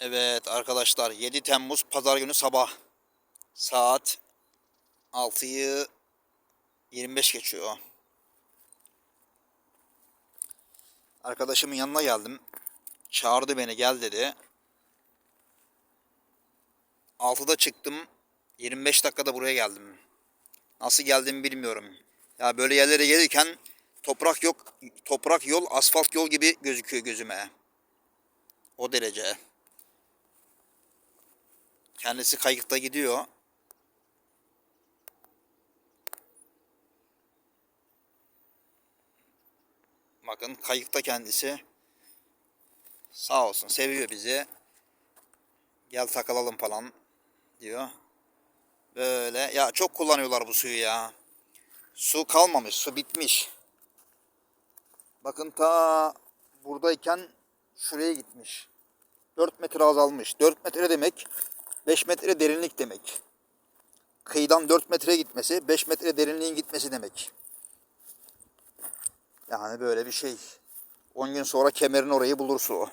Evet arkadaşlar 7 Temmuz Pazar günü sabah saat 6'yı 25 geçiyor. Arkadaşımın yanına geldim. Çağırdı beni gel dedi. 6'da çıktım. 25 dakikada buraya geldim. Nasıl geldiğimi bilmiyorum. Ya böyle yerlere gelirken toprak yok, toprak yol, asfalt yol gibi gözüküyor gözüme. O derece. Kendisi kayıkta gidiyor. Bakın kayıkta kendisi. Sağ olsun seviyor bizi. Gel takılalım falan diyor. Böyle ya çok kullanıyorlar bu suyu ya. Su kalmamış, su bitmiş. Bakın ta buradayken şuraya gitmiş. 4 metre azalmış. 4 metre demek 5 metre derinlik demek. Kıyıdan 4 metre gitmesi 5 metre derinliğin gitmesi demek. Yani böyle bir şey. 10 gün sonra kemerin orayı bulur su.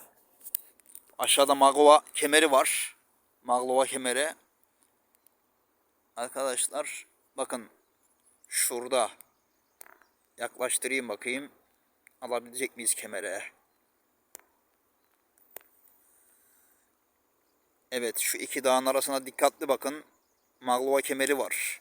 Aşağıda Maglova kemeri var. Maglova kemeri. Arkadaşlar bakın şurada yaklaştırayım bakayım. Alabilecek miyiz kemere? Evet şu iki dağın arasına dikkatli bakın. Maglova kemeri var.